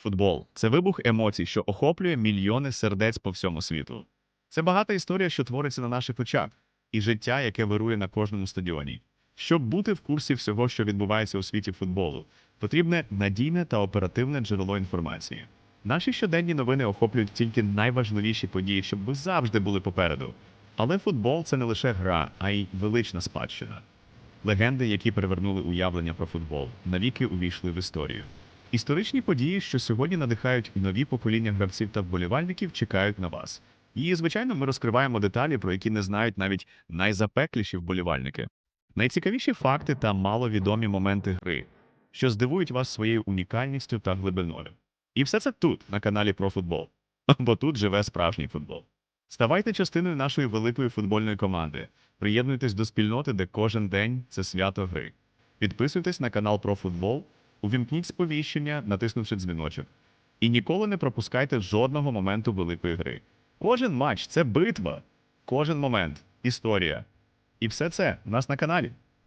Футбол це вибух емоцій, що охоплює мільйони сердець по всьому світу. Це багата історія, що твориться на наших очах, і життя, яке вирує на кожному стадіоні. Щоб бути в курсі всього, що відбувається у світі футболу, потрібне надійне та оперативне джерело інформації. Наші щоденні новини охоплюють тільки найважливіші події, щоб ви завжди були попереду. Але футбол це не лише гра, а й велична спадщина. Легенди, які перевернули уявлення про футбол, навіки увійшли в історію. Історичні події, що сьогодні надихають нові покоління гравців та вболівальників, чекають на вас. І, звичайно, ми розкриваємо деталі, про які не знають навіть найзапекліші вболівальники. Найцікавіші факти та маловідомі моменти гри, що здивують вас своєю унікальністю та глибиною. І все це тут, на каналі про футбол. Бо тут живе справжній футбол. Ставайте частиною нашої великої футбольної команди. Приєднуйтесь до спільноти, де кожен день це свято гри. Підписуйтесь на канал про футбол, увімкніть сповіщення, натиснувши дзвіночок. І ніколи не пропускайте жодного моменту великої гри. Кожен матч це битва, кожен момент історія. І все це у нас на каналі.